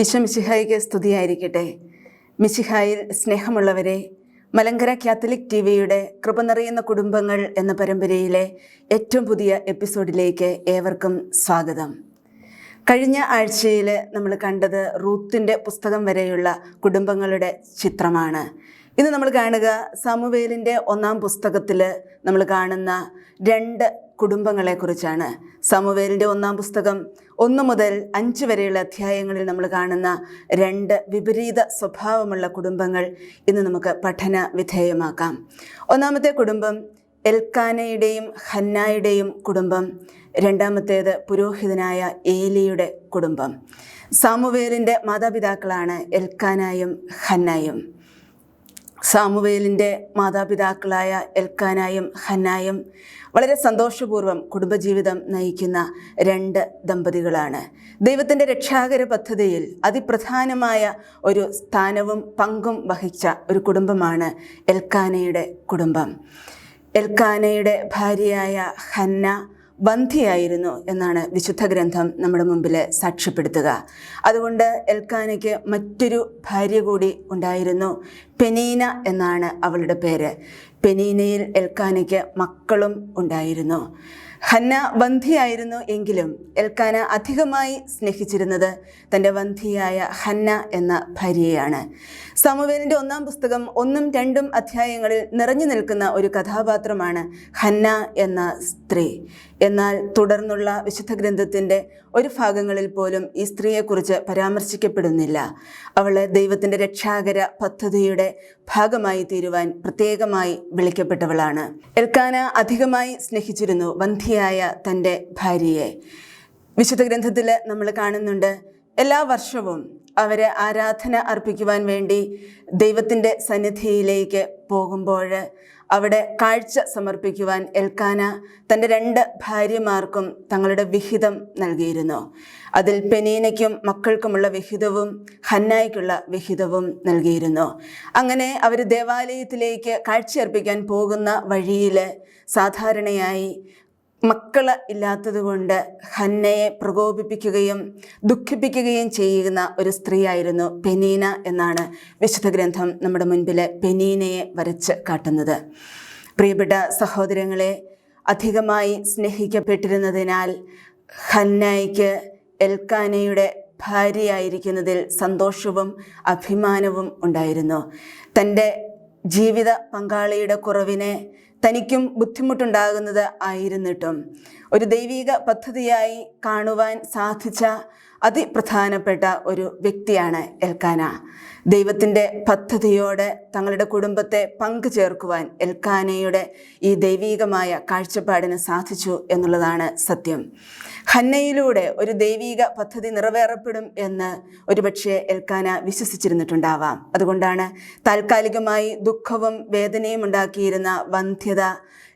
ഈശോ മിശിഹായിക്ക് സ്തുതിയായിരിക്കട്ടെ. മിശിഹായിൽ സ്നേഹമുള്ളവരെ മലങ്കര കാത്തലിക് ടി വിയുടെ കൃപ നിറയുന്ന കുടുംബങ്ങൾ എന്ന പരമ്പരയിലെ ഏറ്റവും പുതിയ എപ്പിസോഡിലേക്ക് ഏവർക്കും സ്വാഗതം. കഴിഞ്ഞ ആഴ്ചയിൽ നമ്മൾ കണ്ടത് റൂത്തിന്റെ പുസ്തകം വരെയുള്ള കുടുംബങ്ങളുടെ ചിത്രമാണ്. ഇന്ന് നമ്മൾ കാണുക സാമുവേലിന്റെ ഒന്നാം പുസ്തകത്തിൽ നമ്മൾ കാണുന്ന രണ്ട് കുടുംബങ്ങളെക്കുറിച്ചാണ്. സാമുവേലിന്റെ ഒന്നാം പുസ്തകം ഒന്ന് മുതൽ അഞ്ച് വരെയുള്ള അധ്യായങ്ങളിൽ നമ്മൾ കാണുന്ന രണ്ട് വിപരീത സ്വഭാവമുള്ള കുടുംബങ്ങൾ ഇന്ന് നമുക്ക് പഠന വിധേയമാക്കാം. ഒന്നാമത്തെ കുടുംബം എൽക്കാനയുടെയും ഹന്നായുടെയും കുടുംബം. രണ്ടാമത്തേത് പുരോഹിതനായ ഏലിയുടെ കുടുംബം. സാമുവേലിന്റെ മാതാപിതാക്കളാണ് എൽക്കാനായും ഹന്നായും. സാമുവേലിന്റെ മാതാപിതാക്കളായ എൽക്കാനായും ഹന്നായും വളരെ സന്തോഷപൂർവം കുടുംബജീവിതം നയിക്കുന്ന രണ്ട് ദമ്പതികളാണ്. ദൈവത്തിന്റെ രക്ഷാകര പദ്ധതിയിൽ അതിപ്രധാനമായ ഒരു സ്ഥാനവും പങ്കും വഹിച്ച ഒരു കുടുംബമാണ് എൽക്കാനയുടെ കുടുംബം. എൽക്കാനയുടെ ഭാര്യയായ ഹന്ന ബന്ധിയായിരുന്നു എന്നാണ് വിശുദ്ധ ഗ്രന്ഥം നമ്മുടെ മുമ്പിൽ സാക്ഷ്യപ്പെടുത്തുക. അതുകൊണ്ട് എൽക്കാനയ്ക്ക് മറ്റൊരു ഭാര്യ കൂടി ഉണ്ടായിരുന്നു. പെനീന എന്നാണ് അവളുടെ പേര്. പെനീനയിൽ എൽക്കാനയ്ക്ക് മക്കളും ഉണ്ടായിരുന്നു. ഹന്ന വന്ധിയായിരുന്നു എങ്കിലും എൽക്കാന അധികമായി സ്നേഹിച്ചിരുന്നത് തന്റെ വന്ധിയായ ഹന്ന എന്ന ഭാര്യയാണ് സമുവേലിന്റെ ഒന്നാം പുസ്തകം ഒന്നും രണ്ടും അധ്യായങ്ങളിൽ നിറഞ്ഞു നിൽക്കുന്ന ഒരു കഥാപാത്രമാണ് ഹന്ന എന്ന സ്ത്രീ. എന്നാൽ തുടർന്നുള്ള വിശുദ്ധ ഗ്രന്ഥത്തിന്റെ ഒരു ഭാഗങ്ങളിൽ പോലും ഈ സ്ത്രീയെക്കുറിച്ച് പരാമർശിക്കപ്പെടുന്നില്ല. അവളെ ദൈവത്തിന്റെ രക്ഷാകര പദ്ധതിയുടെ ഭാഗമായി തീരുവാൻ പ്രത്യേകമായി വിളിക്കപ്പെട്ടവളാണ്. എൽക്കാന അധികമായി സ്നേഹിച്ചിരുന്നു വന്ധിയായ തന്റെ ഭാര്യയെ. വിശുദ്ധ ഗ്രന്ഥത്തിൽ നമ്മൾ കാണുന്നുണ്ട് എല്ലാ വർഷവും അവർ ആരാധന അർപ്പിക്കുവാൻ വേണ്ടി ദൈവത്തിന്റെ സന്നിധിയിലേക്ക് പോകുമ്പോൾ അവിടെ കാഴ്ച സമർപ്പിക്കുവാൻ എൽക്കാന തന്റെ രണ്ട് ഭാര്യമാർക്കും തങ്ങളുടെ വിഹിതം നൽകിയിരുന്നു. അതിൽ പെനീനയ്ക്കും മക്കൾക്കുമുള്ള വിഹിതവും ഹന്നായ്ക്കുള്ള വിഹിതവും നൽകിയിരുന്നു. അങ്ങനെ അവർ ദേവാലയത്തിലേക്ക് കാഴ്ചയർപ്പിക്കാൻ പോകുന്ന വഴിയിൽ സാധാരണയായി മക്കൾ ഇല്ലാത്തതുകൊണ്ട് ഹന്നയെ പ്രകോപിപ്പിക്കുകയും ദുഃഖിപ്പിക്കുകയും ചെയ്യുന്ന ഒരു സ്ത്രീയായിരുന്നു പെനീന എന്നാണ് വിശുദ്ധ ഗ്രന്ഥം നമ്മുടെ മുൻപിൽ പെനീനയെ വരച്ച് കാട്ടുന്നത്. പ്രിയപ്പെട്ട സഹോദരങ്ങളെ അധികമായി സ്നേഹിക്കപ്പെട്ടിരുന്നതിനാൽ ഹന്നയ്ക്ക് എൽക്കാനയുടെ ഭാര്യയായിരിക്കുന്നതിൽ സന്തോഷവും അഭിമാനവും ഉണ്ടായിരുന്നു. തന്റെ ജീവിത പങ്കാളിയുടെ കുറവിനെ തനിക്കും ബുദ്ധിമുട്ടുണ്ടാകുന്നത് ആയിരുന്നിട്ടും. ഒരു ദൈവിക പദ്ധതിയായി കാണുവാൻ സാധിച്ച അതിപ്രധാനപ്പെട്ട ഒരു വ്യക്തിയാണ് എൽക്കാന. ദൈവത്തിന്റെ പദ്ധതിയോടെ തങ്ങളുടെ കുടുംബത്തെ പങ്കു ചേർക്കുവാൻ എൽക്കാനയുടെ ഈ ദൈവീകമായ കാഴ്ചപ്പാടിന് സാധിച്ചു എന്നുള്ളതാണ് സത്യം. ഹന്നയിലൂടെ ഒരു ദൈവീക പദ്ധതി നിറവേറപ്പെടും എന്ന് ഒരുപക്ഷെ എൽക്കാന വിശ്വസിച്ചിരുന്നിട്ടുണ്ടാവാം. അതുകൊണ്ടാണ് താൽക്കാലികമായി ദുഃഖവും വേദനയും ഉണ്ടാക്കിയിരുന്ന വന്ധ്യത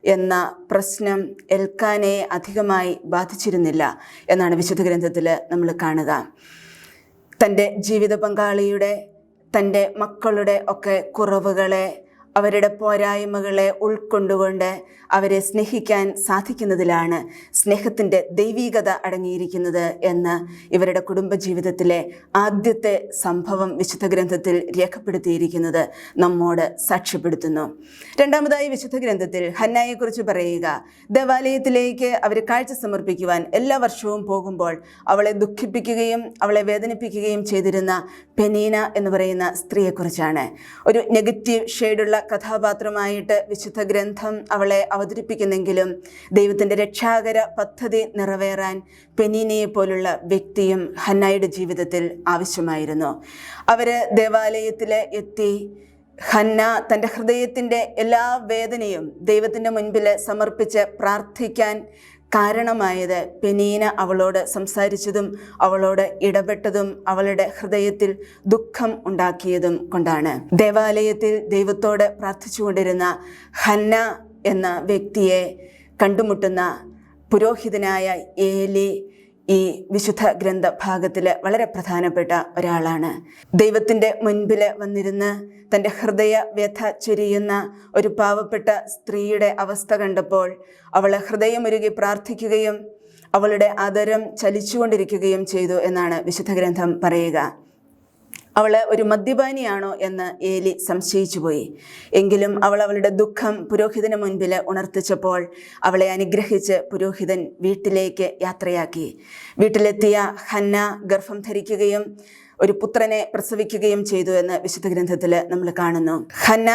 എന്ന പ്രശ്നം എൽക്കാനെ അധികമായി ബാധിച്ചിരുന്നില്ല എന്നാണ് വിശുദ്ധ ഗ്രന്ഥത്തിൽ നമ്മൾ കാണുക. തന്റെ ജീവിത പങ്കാളിയുടെ തന്റെ മക്കളുടെ ഒക്കെ കുറവുകളെ അവരുടെ പോരായ്മകളെ ഉൾക്കൊണ്ടുകൊണ്ട് അവരെ സ്നേഹിക്കാൻ സാധിക്കുന്നതിലാണ് സ്നേഹത്തിന്റെ ദൈവീകത അടങ്ങിയിരിക്കുന്നത് എന്ന് ഇവരുടെ കുടുംബജീവിതത്തിലെ ആദ്യത്തെ സംഭവം വിശുദ്ധ ഗ്രന്ഥത്തിൽ രേഖപ്പെടുത്തിയിരിക്കുന്നത് നമ്മോട് സാക്ഷ്യപ്പെടുത്തുന്നു. രണ്ടാമതായി വിശുദ്ധ ഗ്രന്ഥത്തിൽ ഹന്നായെക്കുറിച്ച് പറയുക ദേവാലയത്തിലേക്ക് അവർ കാഴ്ച സമർപ്പിക്കുവാൻ എല്ലാ വർഷവും പോകുമ്പോൾ അവളെ ദുഃഖിപ്പിക്കുകയും അവളെ വേദനിപ്പിക്കുകയും ചെയ്തിരുന്ന പെനീന എന്ന് പറയുന്ന സ്ത്രീയെക്കുറിച്ചാണ്. ഒരു നെഗറ്റീവ് ഷെയ്ഡുള്ള കഥാപാത്രമായിട്ട് വിശുദ്ധ ഗ്രന്ഥം അവളെ അവതരിപ്പിക്കുന്നെങ്കിലും ദൈവത്തിന്റെ രക്ഷാകര പദ്ധതി നിറവേറാൻ പെനീനയെ പോലുള്ള വ്യക്തിയും ഹന്നായുടെ ജീവിതത്തിൽ ആവശ്യമായിരുന്നു. അവർ ദേവാലയത്തിൽ എത്തി. ഹന്ന തന്റെ ഹൃദയത്തിന്റെ എല്ലാ വേദനയും ദൈവത്തിന്റെ മുൻപിൽ സമർപ്പിച്ച് പ്രാർത്ഥിക്കാൻ കാരണമായത്. പെനീന അവളോട് സംസാരിച്ചതും അവളോട് ഇടപെട്ടതും അവളുടെ ഹൃദയത്തിൽ ദുഃഖം ഉണ്ടാക്കിയതും കൊണ്ടാണ്. ദേവാലയത്തിൽ ദൈവത്തോട് പ്രാർത്ഥിച്ചുകൊണ്ടിരുന്ന ഹന്ന എന്ന വ്യക്തിയെ കണ്ടുമുട്ടുന്ന പുരോഹിതനായ ഏലി ഈ വിശുദ്ധ ഗ്രന്ഥ ഭാഗത്തിൽ വളരെ പ്രധാനപ്പെട്ട ഒരാളാണ്. ദൈവത്തിന്റെ മുൻപിൽ വന്നിരുന്ന് തന്റെ ഹൃദയ വ്യഥ ചൊരിയുന്ന ഒരു പാവപ്പെട്ട സ്ത്രീയുടെ അവസ്ഥ കണ്ടപ്പോൾ അവൾ ഹൃദയമൊരുകി പ്രാർത്ഥിക്കുകയും അവളുടെ ആദരം ചലിച്ചുകൊണ്ടിരിക്കുകയും ചെയ്തു എന്നാണ് വിശുദ്ധ ഗ്രന്ഥം പറയുക. അവൾ ഒരു മദ്യപാനിയാണോ എന്ന് ഏലി സംശയിച്ചു പോയി. എങ്കിലും അവൾ അവളുടെ ദുഃഖം പുരോഹിതന് മുൻപിൽ ഉണർത്തിച്ചപ്പോൾ അവളെ അനുഗ്രഹിച്ച് പുരോഹിതൻ വീട്ടിലേക്ക് യാത്രയാക്കി. വീട്ടിലെത്തിയ ഹന്ന ഗർഭം ധരിക്കുകയും ഒരു പുത്രനെ പ്രസവിക്കുകയും ചെയ്തു എന്ന് വിശുദ്ധ ഗ്രന്ഥത്തിൽ നമ്മൾ കാണുന്നു. ഹന്ന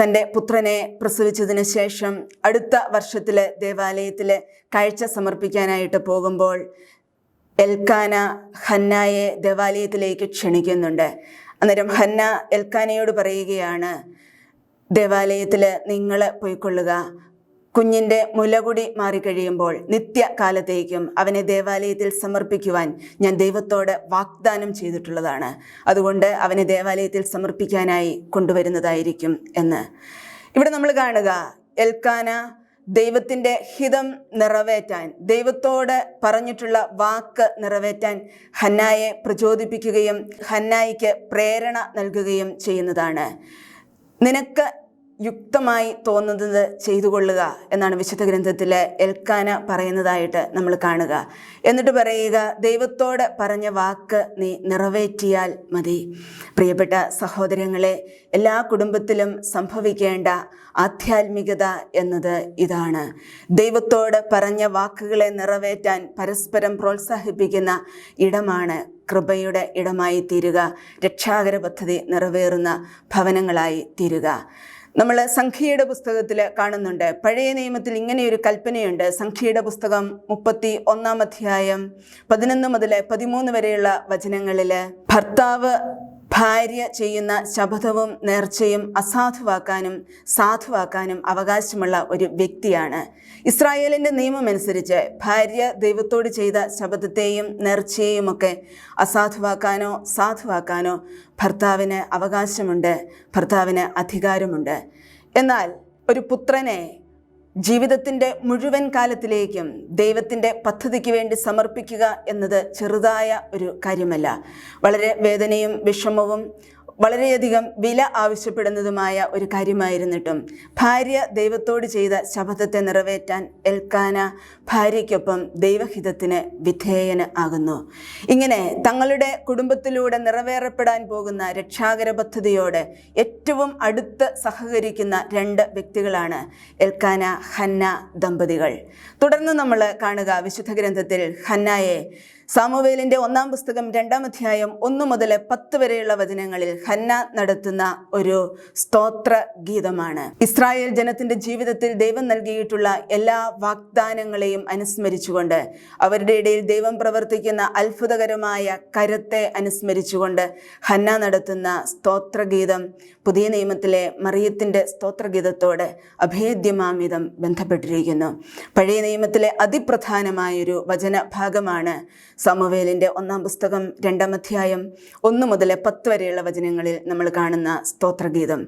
തന്റെ പുത്രനെ പ്രസവിച്ചതിന് ശേഷം അടുത്ത വർഷത്തിൽ ദേവാലയത്തിൽ കാഴ്ച സമർപ്പിക്കാനായിട്ട് പോകുമ്പോൾ എൽക്കാന ഹന്നായെ ദേവാലയത്തിലേക്ക് ക്ഷണിക്കുന്നുണ്ട്. അന്നേരം ഹന്ന എൽക്കാനയോട് പറയുകയാണ് ദേവാലയത്തിൽ നിങ്ങൾ പോയിക്കൊള്ളുക. കുഞ്ഞിന്റെ മുലകുടി മാറിക്കഴിയുമ്പോൾ നിത്യകാലത്തേക്കും അവനെ ദേവാലയത്തിൽ സമർപ്പിക്കുവാൻ ഞാൻ ദൈവത്തോട് വാഗ്ദാനം ചെയ്തിട്ടുള്ളതാണ്. അതുകൊണ്ട് അവനെ ദേവാലയത്തിൽ സമർപ്പിക്കാനായി കൊണ്ടുവരുന്നതായിരിക്കും എന്ന്. ഇവിടെ നമ്മൾ കാണുക എൽക്കാന ദൈവത്തിന്റെ ഹിതം നിറവേറ്റാൻ ദൈവത്തോട് പറഞ്ഞിട്ടുള്ള വാക്ക് നിറവേറ്റാൻ ഹന്നായെ പ്രചോദിപ്പിക്കുകയും ഹന്നായിക്ക് പ്രേരണ നൽകുകയും ചെയ്യുന്നതാണ്. നിനക്ക് യുക്തമായി തോന്നുന്നത് ചെയ്തു കൊള്ളുക എന്നാണ് വിശുദ്ധ ഗ്രന്ഥത്തിൽ എൽക്കാന പറയുന്നതായിട്ട് നമ്മൾ കാണുക. എന്നിട്ട് പറയുക ദൈവത്തോട് പറഞ്ഞ വാക്ക് നീ നിറവേറ്റിയാൽ മതി. പ്രിയപ്പെട്ട സഹോദരങ്ങളെ എല്ലാ കുടുംബത്തിലും സംഭവിക്കേണ്ട ആധ്യാത്മികത എന്നത് ഇതാണ്. ദൈവത്തോട് പറഞ്ഞ വാക്കുകളെ നിറവേറ്റാൻ പരസ്പരം പ്രോത്സാഹിപ്പിക്കുന്ന ഇടമാണ് കൃപയുടെ ഇടമായി തീരുക രക്ഷാകര പദ്ധതി നിറവേറുന്ന ഭവനങ്ങളായി തീരുക നമ്മൾ സംഖ്യയുടെ പുസ്തകത്തിൽ കാണുന്നുണ്ട്. പഴയ നിയമത്തിൽ ഇങ്ങനെയൊരു കൽപ്പനയുണ്ട്. സംഖ്യയുടെ പുസ്തകം മുപ്പത്തി ഒന്നാം അധ്യായം പതിനൊന്ന് മുതൽ പതിമൂന്ന് വരെയുള്ള വചനങ്ങളിൽ ഭർത്താവ് ഭാര്യ ചെയ്യുന്ന ശപഥവും നേർച്ചയും അസാധുവാക്കാനും സാധുവാക്കാനും അവകാശമുള്ള ഒരു വ്യക്തിയാണ്. ഇസ്രായേലിന്റെ നിയമമനുസരിച്ച് ഭാര്യ ദൈവത്തോട് ചെയ്ത ശപഥത്തെയും നേർച്ചയെയും ഒക്കെ അസാധുവാക്കാനോ സാധുവാക്കാനോ ഭർത്താവിന് അവകാശമുണ്ട് ഭർത്താവിന് അധികാരമുണ്ട്. എന്നാൽ ഒരു പുത്രനെ ജീവിതത്തിന്റെ മുഴുവൻ കാലത്തിലേക്കും ദൈവത്തിന്റെ പദ്ധതിക്ക് വേണ്ടി സമർപ്പിക്കുക എന്നത് ചെറുതായ ഒരു കാര്യമല്ല. വളരെ വേദനയും വിഷമവും വളരെയധികം വില ആവശ്യപ്പെടുന്നതുമായ ഒരു കാര്യമായിരുന്നിട്ടും ഭാര്യ ദൈവത്തോട് ചെയ്ത ശപഥത്തെ നിറവേറ്റാൻ എൽക്കാന ഭാര്യയ്ക്കൊപ്പം ദൈവഹിതത്തിന് വിധേയന് ആകുന്നു. ഇങ്ങനെ തങ്ങളുടെ കുടുംബത്തിലൂടെ നിറവേറപ്പെടാൻ പോകുന്ന രക്ഷാകര പദ്ധതിയോട് ഏറ്റവും അടുത്ത് സഹകരിക്കുന്ന രണ്ട് വ്യക്തികളാണ് എൽക്കാന ഹന്ന ദമ്പതികൾ. തുടർന്ന് നമ്മൾ കാണുക വിശുദ്ധ ഗ്രന്ഥത്തിൽ ഹന്നായെ സാമുവേലിന്റെ ഒന്നാം പുസ്തകം രണ്ടാം അധ്യായം ഒന്ന് മുതൽ പത്ത് വരെയുള്ള വചനങ്ങളിൽ ഹന്ന നടത്തുന്ന ഒരു സ്തോത്ര ഗീതമാണ്. ഇസ്രായേൽ ജനത്തിന്റെ ജീവിതത്തിൽ ദൈവം നൽകിയിട്ടുള്ള എല്ലാ വാഗ്ദാനങ്ങളെയും അനുസ്മരിച്ചുകൊണ്ട് അവരുടെ ഇടയിൽ ദൈവം പ്രവർത്തിക്കുന്ന അത്ഭുതകരമായ കരത്തെ അനുസ്മരിച്ചുകൊണ്ട് ഹന്ന നടത്തുന്ന സ്തോത്രഗീതം പുതിയ നിയമത്തിലെ മറിയത്തിന്റെ സ്തോത്രഗീതത്തോട് അഭേദ്യമാമിതം ബന്ധപ്പെട്ടിരിക്കുന്നു. പഴയ നിയമത്തിലെ അതിപ്രധാനമായൊരു വചന ഭാഗമാണ് സമവേലിന്റെ ഒന്നാം പുസ്തകം രണ്ടാം അധ്യായം ഒന്ന് മുതൽ പത്ത് വരെയുള്ള വചനങ്ങളിൽ നമ്മൾ കാണുന്ന സ്തോത്രഗീതം.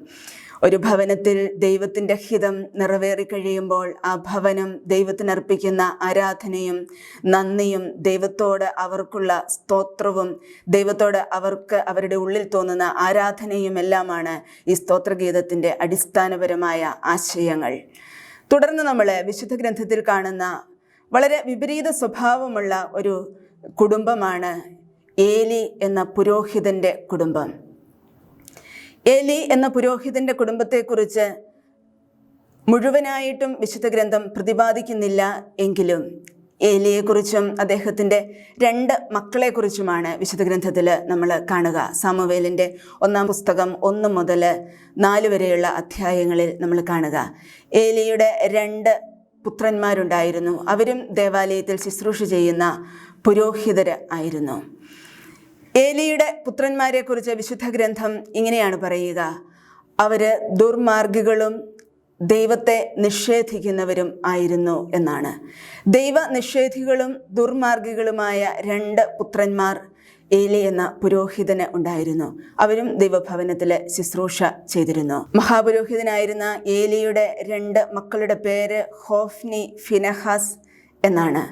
ഒരു ഭവനത്തിൽ ദൈവത്തിന്റെ ഹിതം നിറവേറി കഴിയുമ്പോൾ ആ ഭവനം ദൈവത്തിനർപ്പിക്കുന്ന ആരാധനയും നന്ദിയും ദൈവത്തോട് അവർക്കുള്ള സ്തോത്രവും ദൈവത്തോട് അവർക്ക് അവരുടെ ഉള്ളിൽ തോന്നുന്ന ആരാധനയും എല്ലാമാണ് ഈ സ്തോത്രഗീതത്തിന്റെ അടിസ്ഥാനപരമായ ആശയങ്ങൾ. തുടർന്ന് നമ്മൾ വിശുദ്ധ ഗ്രന്ഥത്തിൽ കാണുന്ന വളരെ വിപരീത സ്വഭാവമുള്ള ഒരു കുടുംബമാണ് ഏലി എന്ന പുരോഹിതന്റെ കുടുംബം. ഏലി എന്ന പുരോഹിതന്റെ കുടുംബത്തെക്കുറിച്ച് മുഴുവനായിട്ടും വിശുദ്ധ ഗ്രന്ഥം പ്രതിപാദിക്കുന്നില്ല എങ്കിലും ഏലിയെക്കുറിച്ചും അദ്ദേഹത്തിന്റെ രണ്ട് മക്കളെക്കുറിച്ചുമാണ് വിശുദ്ധ ഗ്രന്ഥത്തിൽ നമ്മൾ കാണുക. സാമുവേലിന്റെ ഒന്നാം പുസ്തകം ഒന്ന് മുതൽ നാല് വരെയുള്ള അധ്യായങ്ങളിൽ നമ്മൾ കാണുക. ഏലിയുടെ രണ്ട് പുത്രന്മാരുണ്ടായിരുന്നു. അവരും ദേവാലയത്തിൽ ശുശ്രൂഷ ചെയ്യുന്ന പുരോഹിതർ ആയിരുന്നു. ഏലിയുടെ പുത്രന്മാരെക്കുറിച്ച് വിശുദ്ധ ഗ്രന്ഥം ഇങ്ങനെയാണ് പറയുക. അവർ ദുർമാർഗികളും ദൈവത്തെ നിഷേധിക്കുന്നവരും ആയിരുന്നു എന്നാണ്. ദൈവ നിഷേധികളും ദുർമാർഗികളുമായ രണ്ട് പുത്രന്മാർ ഏലി എന്ന പുരോഹിതന് ഉണ്ടായിരുന്നു. അവരും ദൈവഭവനത്തിൽ ശുശ്രൂഷ ചെയ്തിരുന്നു. മഹാപുരോഹിതനായിരുന്ന ഏലിയുടെ രണ്ട് മക്കളുടെ പേര് ഹോഫ്നി ഫിനഹാസ് എന്നാണ്.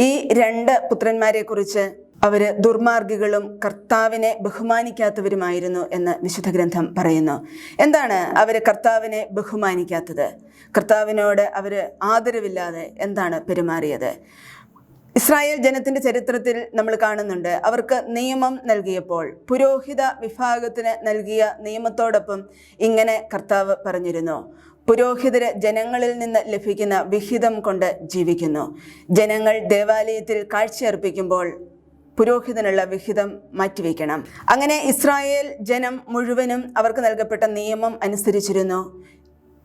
ഈ രണ്ട് പുത്രന്മാരെക്കുറിച്ച് അവർ ദുർമാർഗികളും കർത്താവിനെ ബഹുമാനിക്കാത്തവരുമായിരുന്നു എന്ന് വിശുദ്ധ ഗ്രന്ഥം പറയുന്നു. എന്താണ് അവർ കർത്താവിനെ ബഹുമാനിക്കാത്തത്? കർത്താവിനോട് അവർ ആദരവില്ലാതെ എന്താണ് പെരുമാറിയത്? ഇസ്രായേൽ ജനത്തിന്റെ ചരിത്രത്തിൽ നമ്മൾ കാണുന്നുണ്ട് അവർക്ക് നിയമം നൽകിയപ്പോൾ പുരോഹിത വിഭാഗത്തിന് നൽകിയ നിയമത്തോടൊപ്പം ഇങ്ങനെ കർത്താവ് പറഞ്ഞിരുന്നു. പുരോഹിതര് ജനങ്ങളിൽ നിന്ന് ലഭിക്കുന്ന വിഹിതം കൊണ്ട് ജീവിക്കുന്നു. ജനങ്ങൾ ദേവാലയത്തിൽ കാഴ്ചയർപ്പിക്കുമ്പോൾ പുരോഹിതനുള്ള വിഹിതം മാറ്റിവെക്കണം. അങ്ങനെ ഇസ്രായേൽ ജനം മുഴുവനും അവർക്ക് നൽകപ്പെട്ട നിയമം അനുസരിച്ചിരുന്നു.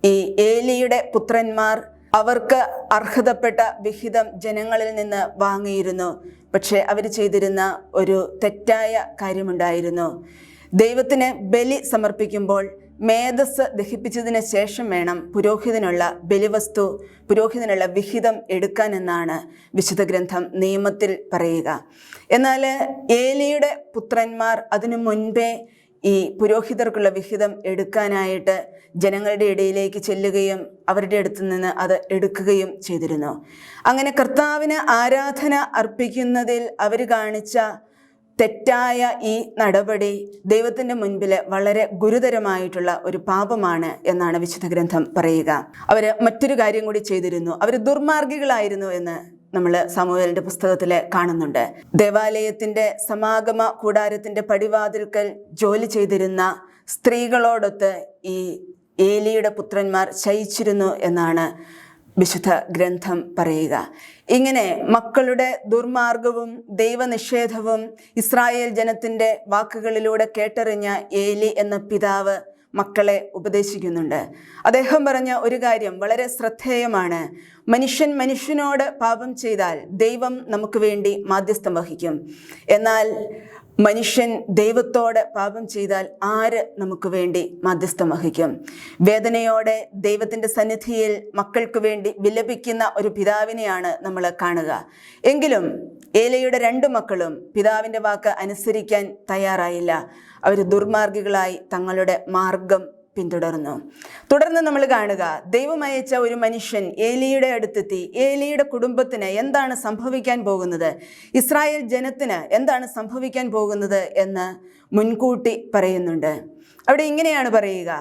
ഈ ഏലിയുടെ പുത്രന്മാർ അവർക്ക് അർഹതപ്പെട്ട വിഹിതം ജനങ്ങളിൽ നിന്ന് വാങ്ങിയിരുന്നു. പക്ഷേ അവർ ചെയ്തിരുന്ന ഒരു തെറ്റായ കാര്യമുണ്ടായിരുന്നു. ദൈവത്തിന് ബലി സമർപ്പിക്കുമ്പോൾ മേധസ് ദഹിപ്പിച്ചതിന് ശേഷം വേണം പുരോഹിതനുള്ള ബലിവസ്തു പുരോഹിതനുള്ള വിഹിതം എടുക്കാൻ എന്നാണ് വിശുദ്ധ ഗ്രന്ഥം നിയമത്തിൽ പറയുക. എന്നാൽ ഏലിയുടെ പുത്രന്മാർ അതിനു മുൻപേ ഈ പുരോഹിതർക്കുള്ള വിഹിതം എടുക്കാനായിട്ട് ജനങ്ങളുടെ ഇടയിലേക്ക് ചെല്ലുകയും അവരുടെ അടുത്ത് നിന്ന് അത് എടുക്കുകയും ചെയ്തിരുന്നു. അങ്ങനെ കർത്താവിന് ആരാധന അർപ്പിക്കുന്നതിൽ അവർ കാണിച്ച തെറ്റായ ഈ നടപടി ദൈവത്തിന്റെ മുൻപിൽ വളരെ ഗുരുതരമായിട്ടുള്ള ഒരു പാപമാണ് എന്നാണ് വിശുദ്ധ ഗ്രന്ഥം പറയുക. അവർ മറ്റൊരു കാര്യം കൂടി ചെയ്തിരുന്നു. അവർ ദുർമാർഗികളായിരുന്നു എന്ന് നമ്മൾ സാമൂഹലിന്റെ പുസ്തകത്തിൽ കാണുന്നുണ്ട്. ദേവാലയത്തിന്റെ സമാഗമ കൂടാരത്തിന്റെ പടിവാതിൽക്കൽ ജോലി ചെയ്തിരുന്ന സ്ത്രീകളോടൊത്ത് ഈ ഏലിയുടെ പുത്രന്മാർ ശയിച്ചിരുന്നു എന്നാണ് വിശുദ്ധ ഗ്രന്ഥം പറയുക. ഇങ്ങനെ മക്കളുടെ ദുർമാർഗവും ദൈവനിഷേധവും ഇസ്രായേൽ ജനത്തിന്റെ വാക്കുകളിലൂടെ കേട്ടറിഞ്ഞ ഏലി എന്ന പിതാവ് മക്കളെ ഉപദേശിക്കുന്നുണ്ട്. അദ്ദേഹം പറഞ്ഞ ഒരു കാര്യം വളരെ ശ്രദ്ധേയമാണ്. മനുഷ്യൻ മനുഷ്യനോട് പാപം ചെയ്താൽ ദൈവം നമുക്ക് വേണ്ടി മാധ്യസ്ഥം വഹിക്കും. എന്നാൽ മനുഷ്യൻ ദൈവത്തോട് പാപം ചെയ്താൽ ആര് നമുക്ക് വേണ്ടി മധ്യസ്ഥം വഹിക്കും? വേദനയോടെ ദൈവത്തിന്റെ സന്നിധിയിൽ മക്കൾക്ക് വേണ്ടി വിലപിക്കുന്ന ഒരു പിതാവിനെയാണ് നമ്മൾ കാണുക. എങ്കിലും ഏലയുടെ രണ്ട് മക്കളും പിതാവിന്റെ വാക്ക് അനുസരിക്കാൻ തയ്യാറായില്ല. അവർ ദുർമാർഗികളായി തങ്ങളുടെ മാർഗം പിന്തുടർന്നു. തുടർന്ന് നമ്മൾ കാണുക ദൈവമയച്ച ഒരു മനുഷ്യൻ ഏലിയുടെ അടുത്തെത്തി. ഏലിയുടെ കുടുംബത്തിന് എന്താണ് സംഭവിക്കാൻ പോകുന്നത്? ഇസ്രായേൽ ജനത്തിന് എന്താണ് സംഭവിക്കാൻ പോകുന്നത് എന്ന് മുൻകൂട്ടി പറയുന്നുണ്ട്. അവിടെ ഇങ്ങനെയാണ് പറയുക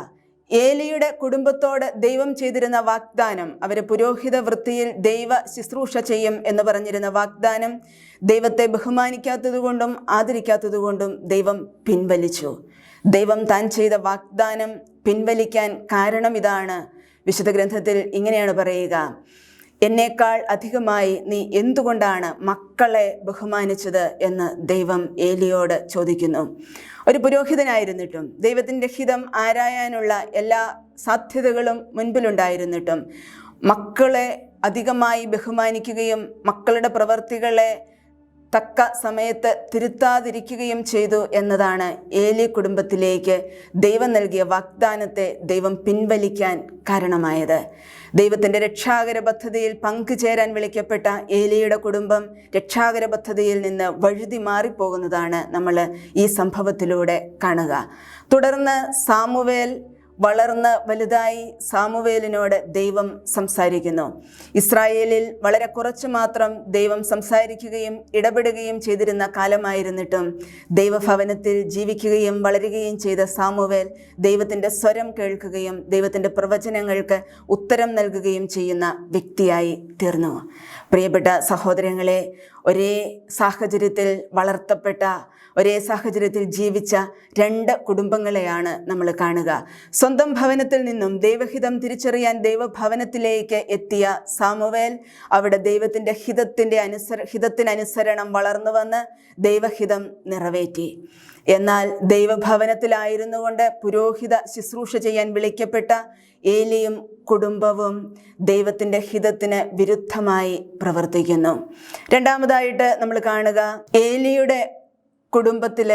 ഏലിയുടെ കുടുംബത്തോട് ദൈവം ചെയ്തിരുന്ന വാഗ്ദാനം അവരെ പുരോഹിത വൃത്തിയിൽ ദൈവ ശുശ്രൂഷ ചെയ്യും എന്ന് പറഞ്ഞിരുന്ന വാഗ്ദാനം ദൈവത്തെ ബഹുമാനിക്കാത്തതുകൊണ്ടും ആദരിക്കാത്തതുകൊണ്ടും ദൈവം പിൻവലിച്ചു. ദൈവം താൻ ചെയ്ത വാഗ്ദാനം പിൻവലിക്കാൻ കാരണം ഇതാണ്. വിശുദ്ധ ഗ്രന്ഥത്തിൽ ഇങ്ങനെയാണ് പറയുക. എന്നേക്കാൾ അധികമായി നീ എന്തുകൊണ്ടാണ് മക്കളെ ബഹുമാനിച്ചത്? എന്ന് ദൈവം ഏലിയോട് ചോദിക്കുന്നു. ഒരു പുരോഹിതനായിരുന്നിട്ടും ദൈവത്തിന്റെ ഹിതം ആരായാനുള്ള എല്ലാ സാധ്യതകളും മുൻപിലുണ്ടായിരുന്നിട്ടും മക്കളെ അധികമായി ബഹുമാനിക്കുകയും മക്കളുടെ പ്രവർത്തികളെ തക്ക സമയത്ത് തിരുത്താതിരിക്കുകയും ചെയ്തു എന്നതാണ് ഏലി കുടുംബത്തിലേക്ക് ദൈവം നൽകിയ വാഗ്ദാനത്തെ ദൈവം പിൻവലിക്കാൻ കാരണമായത്. ദൈവത്തിന്റെ രക്ഷാകര പദ്ധതിയിൽ പങ്കുചേരാൻ വിളിക്കപ്പെട്ട ഏലിയുടെ കുടുംബം രക്ഷാകര പദ്ധതിയിൽ നിന്ന് വഴുതി മാറിപ്പോകുന്നതാണ് നമ്മൾ ഈ സംഭവത്തിലൂടെ കാണുക. തുടർന്ന് സാമുവേൽ വളർന്ന് വലുതായി സാമുവേലിനോട് ദൈവം സംസാരിക്കുന്നു. ഇസ്രായേലിൽ വളരെ കുറച്ച് മാത്രം ദൈവം സംസാരിക്കുകയും ഇടപെടുകയും ചെയ്തിരുന്ന കാലമായിരുന്നിട്ടും ദൈവഭവനത്തിൽ ജീവിക്കുകയും വളരുകയും ചെയ്ത സാമുവേൽ ദൈവത്തിന്റെ സ്വരം കേൾക്കുകയും ദൈവത്തിന്റെ പ്രവചനങ്ങൾക്ക് ഉത്തരം നൽകുകയും ചെയ്യുന്ന വ്യക്തിയായി തീർന്നു. പ്രിയപ്പെട്ട സഹോദരങ്ങളെ ഒരേ സാഹചര്യത്തിൽ വളർത്തപ്പെട്ട ഒരേ സാഹചര്യത്തിൽ ജീവിച്ച രണ്ട് കുടുംബങ്ങളെയാണ് നമ്മൾ കാണുക. സ്വന്തം ഭവനത്തിൽ നിന്നും ദൈവഹിതം തിരിച്ചറിയാൻ ദൈവഭവനത്തിലേക്ക് എത്തിയ സാമുവേൽ അവിടെ ദൈവത്തിന്റെ ഹിതത്തിന്റെ അനുസര ഹിതത്തിനനുസരണം വളർന്നു വന്ന് ദൈവഹിതം നിറവേറ്റി. എന്നാൽ ദൈവഭവനത്തിലായിരുന്നു കൊണ്ട് പുരോഹിത ശുശ്രൂഷ ചെയ്യാൻ വിളിക്കപ്പെട്ട ഏലിയും കുടുംബവും ദൈവത്തിന്റെ ഹിതത്തിന് വിരുദ്ധമായി പ്രവർത്തിക്കുന്നു. രണ്ടാമതായിട്ട് നമ്മൾ കാണുക ഏലിയുടെ കുടുംബത്തിൽ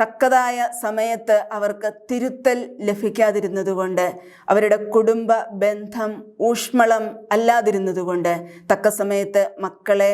തക്കതായ സമയത്ത് അവർക്ക് തിരുത്തൽ ലഭിക്കാതിരുന്നതുകൊണ്ട് അവരുടെ കുടുംബ ബന്ധം ഊഷ്മളം അല്ലാതിരുന്നതുകൊണ്ട് തക്ക സമയത്ത് മക്കളെ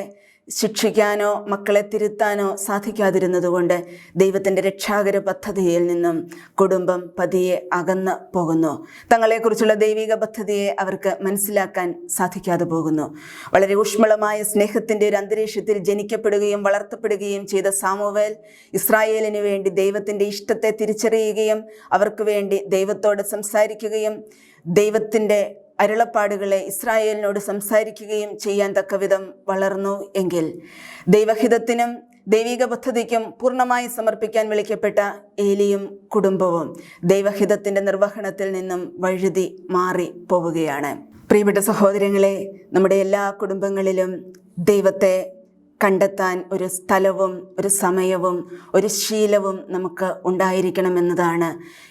ശിക്ഷിക്കാനോ മക്കളെ തിരുത്താനോ സാധിക്കാതിരുന്നതുകൊണ്ട് ദൈവത്തിന്റെ രക്ഷാകര പദ്ധതിയിൽ നിന്നും കുടുംബം പതിയെ അകന്നു പോകുന്നു. തങ്ങളെക്കുറിച്ചുള്ള ദൈവിക പദ്ധതിയെ അവർക്ക് മനസ്സിലാക്കാൻ സാധിക്കാതെ പോകുന്നു. വളരെ ഊഷ്മളമായ സ്നേഹത്തിന്റെ ഒരു അന്തരീക്ഷത്തിൽ ജനിക്കപ്പെടുകയും വളർത്തപ്പെടുകയും ചെയ്ത സാമുവേൽ ഇസ്രായേലിന് വേണ്ടി ദൈവത്തിന്റെ ഇഷ്ടത്തെ തിരിച്ചറിയുകയും അവർക്ക് വേണ്ടി ദൈവത്തോട് സംസാരിക്കുകയും ദൈവത്തിന്റെ അരുളപ്പാടുകളെ ഇസ്രായേലിനോട് സംസാരിക്കുകയും ചെയ്യാൻ തക്കവിധം വളർന്നു എങ്കിൽ ദൈവഹിതത്തിനും ദൈവിക പദ്ധതിക്കും പൂർണമായി സമർപ്പിക്കാൻ വിളിക്കപ്പെട്ട ഏലിയും കുടുംബവും ദൈവഹിതത്തിന്റെ നിർവഹണത്തിൽ നിന്നും വഴുതി മാറി പോവുകയാണ്. പ്രിയപ്പെട്ട സഹോദരങ്ങളെ നമ്മുടെ എല്ലാ കുടുംബങ്ങളിലും ദൈവത്തെ കണ്ടെത്താൻ ഒരു സ്ഥലവും ഒരു സമയവും ഒരു ശീലവും നമുക്ക് ഉണ്ടായിരിക്കണമെന്നതാണ്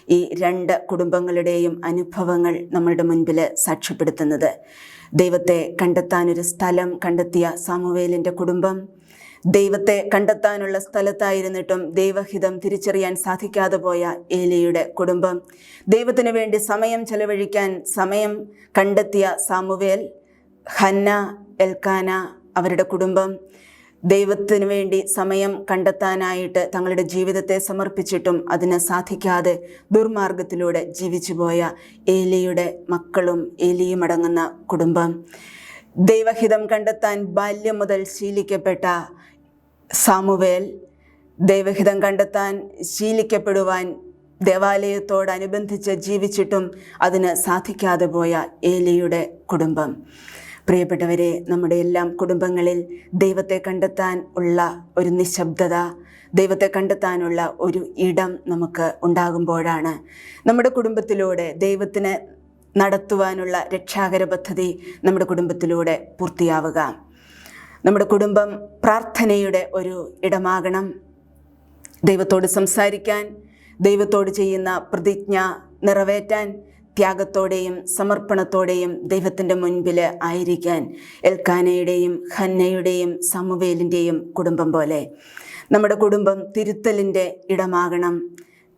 ഈ രണ്ട് കുടുംബങ്ങളുടെയും അനുഭവങ്ങൾ നമ്മളുടെ മുൻപിൽ സാക്ഷ്യപ്പെടുത്തുന്നത്. ദൈവത്തെ കണ്ടെത്താൻ ഒരു സ്ഥലം കണ്ടെത്തിയ സാമുവേലിന്റെ കുടുംബം ദൈവത്തെ കണ്ടെത്താനുള്ള സ്ഥലത്തായിരുന്നിട്ടും ദൈവഹിതം തിരിച്ചറിയാൻ സാധിക്കാതെ പോയ ഏലിയുടെ കുടുംബം ദൈവത്തിനു വേണ്ടി സമയം ചെലവഴിക്കാൻ സമയം കണ്ടെത്തിയ സാമുവേൽ ഹന്ന എൽക്കാന അവരുടെ കുടുംബം ദൈവത്തിനു വേണ്ടി സമയം കണ്ടെത്താനായിട്ട് തങ്ങളുടെ ജീവിതത്തെ സമർപ്പിച്ചിട്ടും അതിന് സാധിക്കാതെ ദുർമാർഗത്തിലൂടെ ജീവിച്ചുപോയ ഏലിയുടെ മക്കളും ഏലിയും അടങ്ങുന്ന കുടുംബം. ദൈവഹിതം കണ്ടെത്താൻ ബാല്യം മുതൽ ശീലിക്കപ്പെട്ട സാമുവേൽ ദൈവഹിതം കണ്ടെത്താൻ ശീലിക്കപ്പെടുവാൻ ദേവാലയത്തോടനുബന്ധിച്ച് ജീവിച്ചിട്ടും അതിന് സാധിക്കാതെ പോയ ഏലിയുടെ കുടുംബം. പ്രിയപ്പെട്ടവരെ നമ്മുടെ എല്ലാം കുടുംബങ്ങളിൽ ദൈവത്തെ കണ്ടെത്താൻ ഉള്ള ഒരു നിശബ്ദത ദൈവത്തെ കണ്ടെത്താനുള്ള ഒരു ഇടം നമുക്ക് ഉണ്ടാകുമ്പോഴാണ്. നമ്മുടെ കുടുംബത്തിലൂടെ ദൈവത്തിന് നടത്തുവാനുള്ള രക്ഷാകര പദ്ധതി നമ്മുടെ കുടുംബത്തിലൂടെ പൂർത്തിയാവുക. നമ്മുടെ കുടുംബം പ്രാർത്ഥനയുടെ ഒരു ഇടമാകണം. ദൈവത്തോട് സംസാരിക്കാൻ ദൈവത്തോട് ചെയ്യുന്ന പ്രതിജ്ഞ നിറവേറ്റാൻ ത്യാഗത്തോടെയും സമർപ്പണത്തോടെയും ദൈവത്തിന്റെ മുൻപിൽ ആയിരിക്കാൻ എൽക്കാനയുടെയും ഹന്നയുടെയും സമുവേലിന്റെയും കുടുംബം പോലെ. നമ്മുടെ കുടുംബം തിരുത്തലിന്റെ ഇടമാകണം.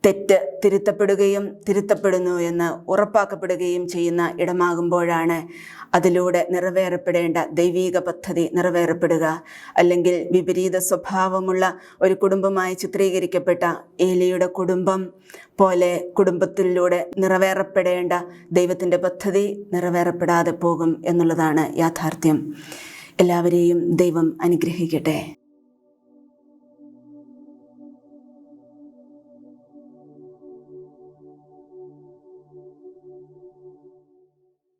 തെറ്റ് തിരുത്തപ്പെടുകയും തിരുത്തപ്പെടുന്നു എന്ന് ഉറപ്പാക്കപ്പെടുകയും ചെയ്യുന്ന ഇടമാകുമ്പോഴാണ് അതിലൂടെ നിറവേറപ്പെടേണ്ട ദൈവീക പദ്ധതി നിറവേറപ്പെടുക. അല്ലെങ്കിൽ വിപരീത സ്വഭാവമുള്ള ഒരു കുടുംബമായി ചിത്രീകരിക്കപ്പെട്ട ഏലിയുടെ കുടുംബം പോലെ കുടുംബത്തിലൂടെ നിറവേറപ്പെടേണ്ട ദൈവത്തിന്റെ പദ്ധതി നിറവേറപ്പെടാതെ പോകും എന്നുള്ളതാണ് യാഥാർത്ഥ്യം. എല്ലാവരെയും ദൈവം അനുഗ്രഹിക്കട്ടെ.